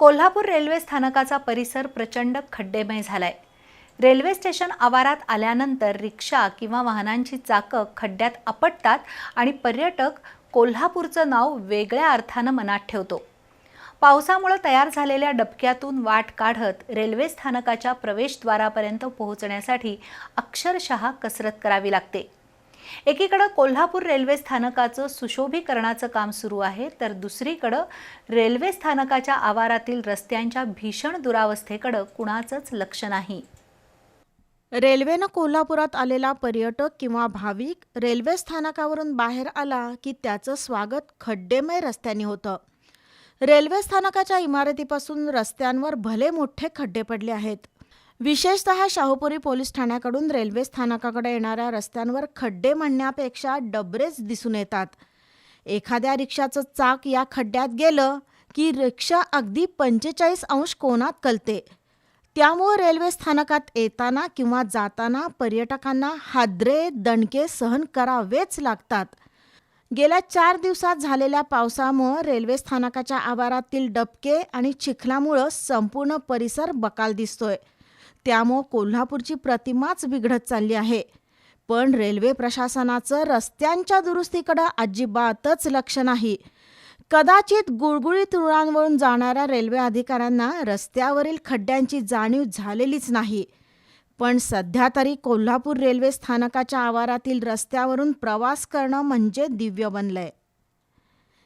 Kolhapur railway स्थानकाचा परिसर प्रचंड खड्डेमय झालाय. रेल्वे स्टेशन आवारात आल्यानंतर रिक्षा किंवा वाहनांची चाकं खड्ड्यात आपटतात आणि पर्यटक कोल्हापूरचं नाव वेगळ्या अर्थानं मनात ठेवतो. पावसामुळे तयार झालेल्या डबक्यातून वाट काढत रेल्वे स्थानकाच्या प्रवेशद्वारापर्यंत पोहोचण्यासाठी अक्षरशः कसरत करावी लागते. एकीकडं कोल्हापूर रेल्वे स्थानकाचं सुशोभीकरणाचं काम सुरू आहे तर दुसरीकडं रेल्वे स्थानकाच्या आवारातील रस्त्यांच्या भीषण दुरावस्थेकडं कुणाचंच लक्ष नाही. रेल्वेनं कोल्हापुरात आलेला पर्यटक किंवा भाविक रेल्वे स्थानकावरून बाहेर आला की त्याचं स्वागत खड्डेमय रस्त्यांनी होतं. रेल्वे स्थानकाच्या इमारतीपासून रस्त्यांवर भले मोठे खड्डे पडले आहेत विशेषतः शाहूपुरी पोलीस ठाण्याकडून रेल्वे स्थानकाकडे येणाऱ्या रस्त्यांवर खड्डे म्हणण्यापेक्षा डबरेच दिसून येतात. एखाद्या रिक्षाचं चाक या खड्ड्यात गेलं की रिक्षा अगदी पंचेचाळीस अंश कोणात कलते. त्यामुळं रेल्वे स्थानकात येताना किंवा जाताना पर्यटकांना हादरे दणके सहन करावेच लागतात. गेल्या चार दिवसात झालेल्या पावसामुळं रेल्वे स्थानकाच्या आवारातील डबके आणि चिखलामुळं संपूर्ण परिसर बकाल दिसतोय. त्यामुळं कोल्हापूरची प्रतिमाच बिघडत चालली आहे. पण रेल्वे प्रशासनाचं रस्त्यांच्या दुरुस्तीकडं अजिबातच लक्ष नाही. कदाचित गुळगुळीत रुळांवरून जाणाऱ्या रेल्वे अधिकाऱ्यांना रस्त्यावरील खड्ड्यांची जाणीव झालेलीच नाही. पण सध्या तरी कोल्हापूर रेल्वे स्थानकाच्या आवारातील रस्त्यावरून प्रवास करणं म्हणजे दिव्य बनलंय.